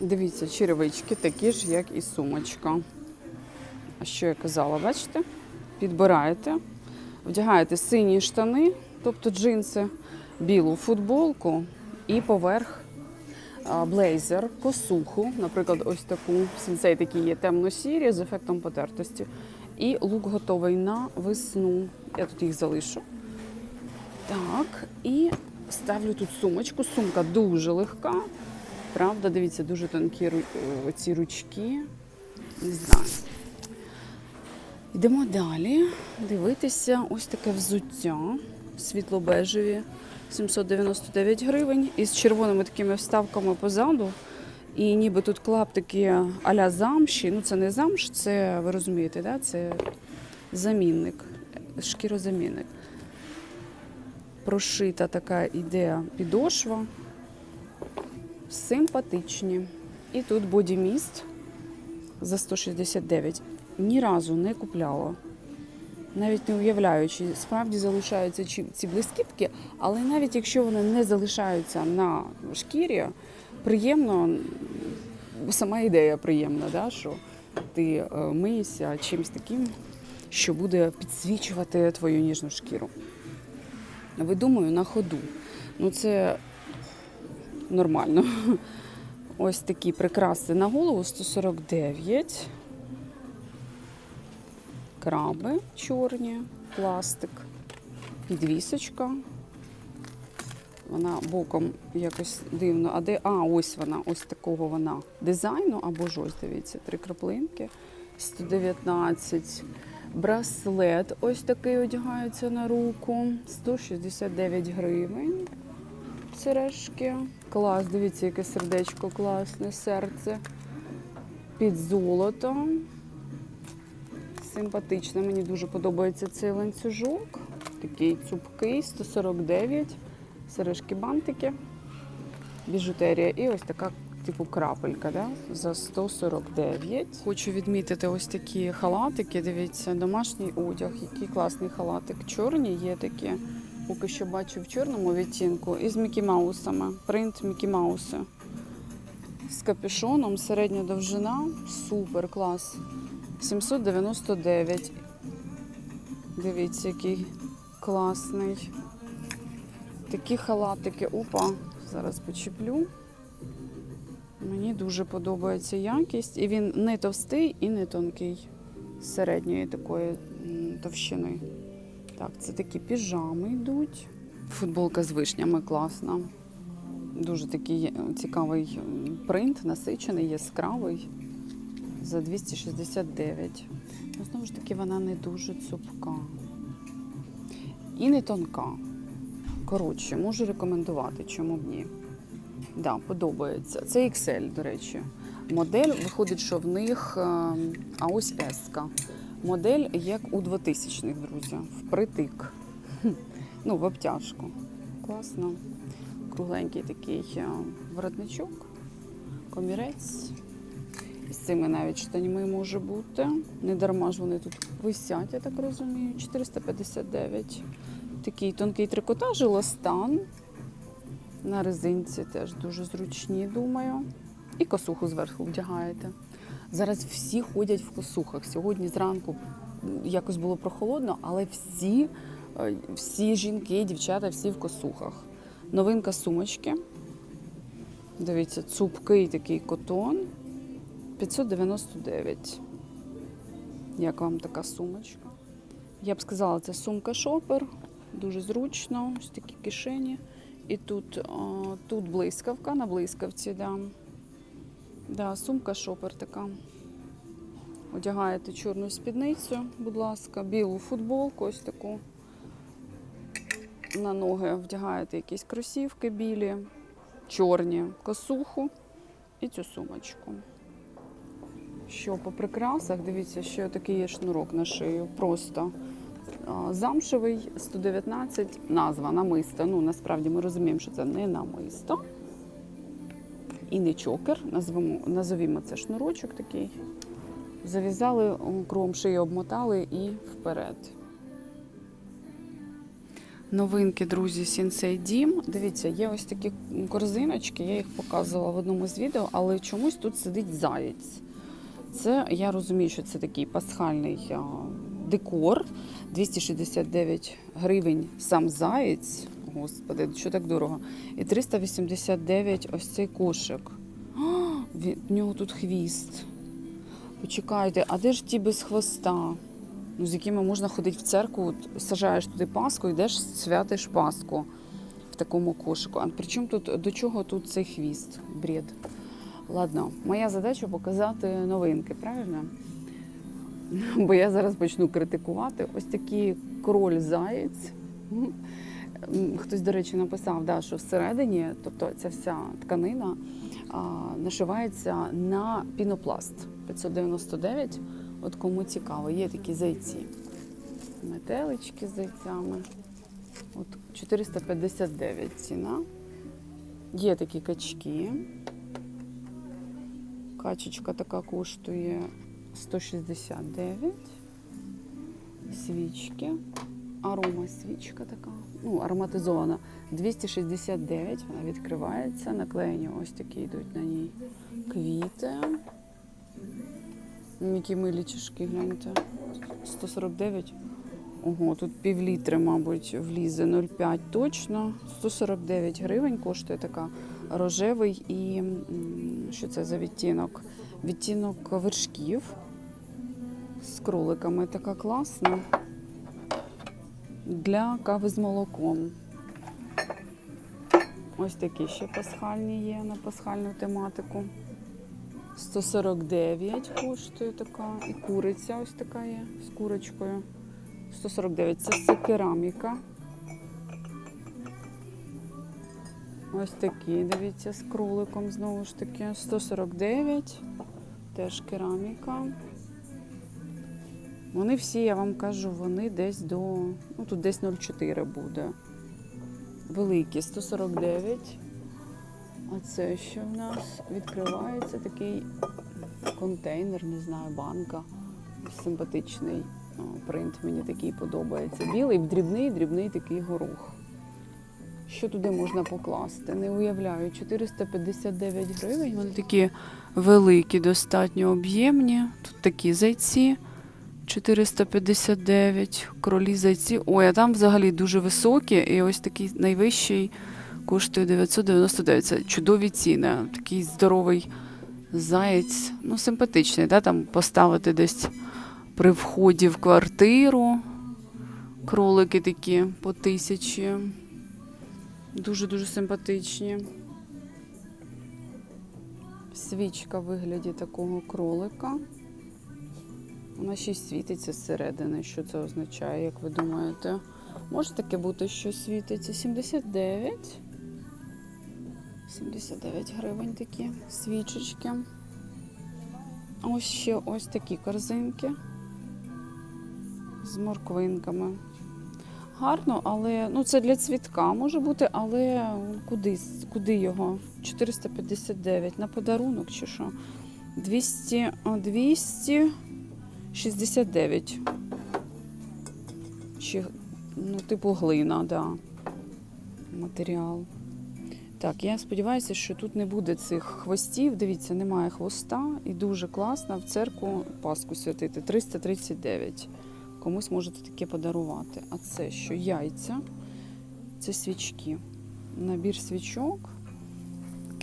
Дивіться, черевички такі ж, як і сумочка. А що я казала, бачите? Підбираєте, вдягаєте сині штани, тобто джинси, білу футболку і поверх блейзер, косуху, наприклад, ось таку сенсей такі є темно-сірі з ефектом потертості. І лук готовий на весну. Я тут їх залишу. Так, і ставлю тут сумочку. Сумка дуже легка. Правда, дивіться, дуже тонкі ці ручки. Не знаю. Йдемо далі. Дивитися ось таке взуття. Світло-бежеві. 799 гривень. Із червоними такими вставками позаду. І ніби тут клаптики а-ля замші. Ну, це не замш, це ви розумієте, да? це замінник, шкірозамінник. Прошита така іде підошва. Симпатичні. І тут бодіміст за 169. Ні разу не купляла. Навіть не уявляю, чи справді залишаються ці блискітки, але навіть якщо вони не залишаються на шкірі, приємно, сама ідея приємна, да, що ти е, миєшся чимось таким, що буде підсвічувати твою ніжну шкіру. Видумую на ходу. Ну, це нормально. Ось такі прикраси на голову 149. Краби чорні, пластик, підвісочка. Вона боком якось дивно. А де? А, ось вона, ось такого вона дизайну, або ж ось, дивіться, три краплинки. 119. Браслет ось такий одягається на руку. 169 гривень. Сережки. Клас, дивіться, яке сердечко класне, серце. Під золото. Симпатично, мені дуже подобається цей ланцюжок. Такий цупкий, 149. Сережки бантики, біжутерія і ось така типу крапелька да? за 149. Хочу відмітити ось такі халатики. Дивіться, домашній одяг, який класний халатик. Чорні є такі. Поки що бачу в чорному відтінку і з Мікі Маусами. Принт Мікі Мауси. З капюшоном, середня довжина. Супер клас. 799. Дивіться, який класний. Такі халатики. Опа, зараз почеплю. Мені дуже подобається якість. І він не товстий і не тонкий. Середньої такої товщини. Так, це такі піжами йдуть. Футболка з вишнями класна. Дуже такий цікавий принт, насичений, яскравий. За 269. Ну, знову ж таки, вона не дуже цупка. І не тонка. Коротше, можу рекомендувати, чому б ні. Да, подобається. Це XL, до речі. Модель виходить, що в них е, а ось S. Модель як у 2000-х, друзі. Впритик. Ну, в обтяжку. Класно. Кругленький такий е, воротничок, комірець. З цими навіть штанями може бути. Не дарма ж вони тут висять, я так розумію. 459. Такий тонкий трикотаж, ластан. На резинці теж дуже зручні, думаю. І косуху зверху вдягаєте. Зараз всі ходять в косухах. Сьогодні зранку якось було прохолодно, але всі, е, всі жінки, дівчата, всі в косухах. Новинка сумочки. Дивіться, цупкий такий котон. 599. Як вам така сумочка? Я б сказала, це сумка шопер. Дуже зручно, ось такі кишені. І тут, о, тут блискавка на блискавці, да. Да, сумка шопер така. Одягаєте чорну спідницю, будь ласка, білу футболку, ось таку. На ноги вдягаєте якісь кросівки білі, чорні, косуху і цю сумочку. Що по прикрасах, дивіться, що такий є шнурок на шию. Просто замшевий 119, назва намисто. Ну, насправді ми розуміємо, що це не намисто. І не чокер. Назвемо, назовімо це шнурочок такий. Зав'язали, о, кругом шиї обмотали і вперед. Новинки, друзі, Сінсей Дім. Дивіться, є ось такі корзиночки, я їх показувала в одному з відео, але чомусь тут сидить заєць. Це я розумію, що це такий пасхальний декор. 269 гривень сам заєць. Господи, що так дорого? І 389 ось цей кошик. В нього тут хвіст. Почекайте, а де ж ті без хвоста? Ну, з якими можна ходити в церкву, сажаєш туди паску, йдеш, святиш паску в такому кошику. А при тут до чого тут цей хвіст? Бред. Ладно, моя задача показати новинки, правильно? Бо я зараз почну критикувати. Ось такий король заєць. Хтось, до речі, написав, да, що всередині, тобто ця вся тканина а, нашивається на пінопласт 599. От кому цікаво, є такі зайці. Метелички з зайцями. От 459 ціна. Є такі качки. Качечка така коштує 169. Свічки. Арома свічка така. Ну, ароматизована. 269. Вона відкривається. Наклеєні ось такі йдуть на ній квіти. Які милі чашки, гляньте. 149. Ого, тут півлітри, мабуть, влізе 0,5 точно. 149 гривень коштує така рожевий і що це за відтінок? Відтінок вершків з кроликами. Така класна. Для кави з молоком. Ось такі ще пасхальні є на пасхальну тематику. 149 коштує така. І куриця ось така є з курочкою. 149 це все кераміка. Ось такі, дивіться, з кроликом знову ж таки. 149. Теж кераміка. Вони всі, я вам кажу, вони десь до. Ну, тут десь 0,4 буде. Великі 149. А це що в нас? Відкривається такий контейнер, не знаю, банка. Симпатичний принт мені такий подобається. Білий, дрібний, дрібний такий горох. Що туди можна покласти? Не уявляю. 459 гривень. Вони такі великі, достатньо об'ємні. Тут такі зайці. 459, кролі зайці. Ой, а там взагалі дуже високі, і ось такий найвищий коштує 999. Це чудові ціни. Такий здоровий заєць, ну, симпатичний, да? там поставити десь при вході в квартиру. Кролики такі по тисячі. Дуже-дуже симпатичні. Свічка в вигляді такого кролика. Вона ще й світиться зсередини. Що це означає, як ви думаєте? Може таке бути, що світиться? 79. 79 гривень такі свічечки. Ось ще ось такі корзинки з морквинками. Гарно, але ну це для цвітка може бути, але ну, куди куди його? 459 на подарунок чи що? 200, 200 69. Чи, ну, типу глина, да. Матеріал. Так, я сподіваюся, що тут не буде цих хвостів. Дивіться, немає хвоста, і дуже класно в церкву Паску святити. 339. Комусь можете таке подарувати. А це що? Яйця? Це свічки. Набір свічок.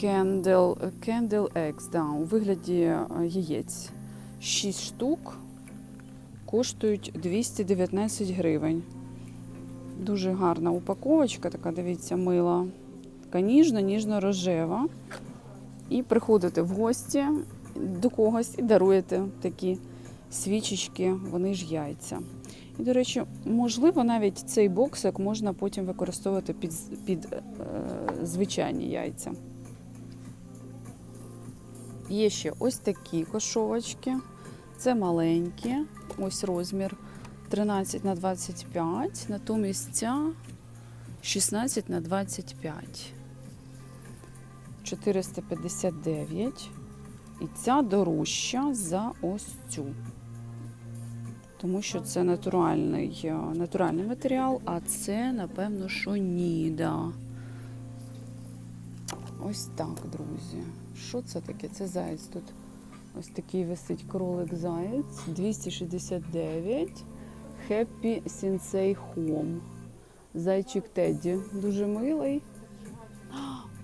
Candle, candle eggs, да, у вигляді е, яєць. 6 штук коштують 219 гривень. Дуже гарна упаковочка, така, дивіться, мила. Така ніжна, ніжно-рожева. І приходите в гості до когось і даруєте такі свічечки, вони ж яйця. І, до речі, можливо, навіть цей боксик можна потім використовувати під, під е, звичайні яйця. Є ще ось такі кошовочки. Це маленькі, ось розмір 13 на 25, натомість ця 16 на 25. 459. І ця дорожча за ось цю. тому що це натуральний, е, натуральний матеріал, а це, напевно, що ні. Ось так, друзі. Що це таке? Це заєць тут. Ось такий висить кролик заєць 269 Happy Sensei Home. Зайчик Тедді. Дуже милий.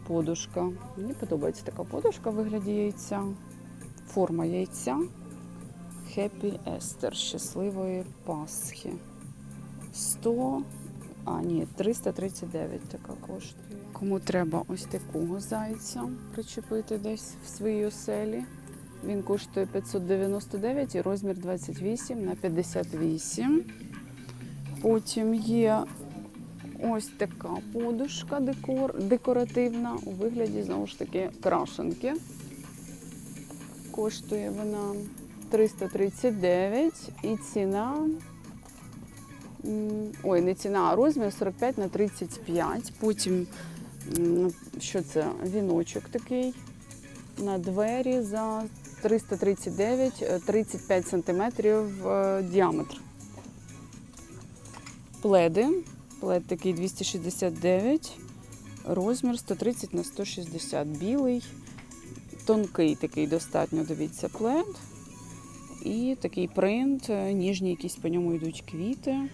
Подушка. Мені подобається така подушка в вигляді яйця. Форма яйця. Happy Esther. Щасливої Пасхи. 100. А, ні, 339 така коштує. Кому треба ось такого зайця причепити десь в своїй оселі. Він коштує 599 і розмір 28 на 58. Потім є ось така подушка декор, декоративна у вигляді знову ж таки крашенки. Коштує вона 339 і ціна. Ой, не ціна, а розмір 45 на 35. Потім, що це? Віночок такий на двері за 339, е, 35 сантиметрів е, діаметр. Пледи. Плед такий 269, розмір 130 на 160. Білий, тонкий такий достатньо, дивіться, плед. І такий принт, е, ніжні якісь по ньому йдуть квіти.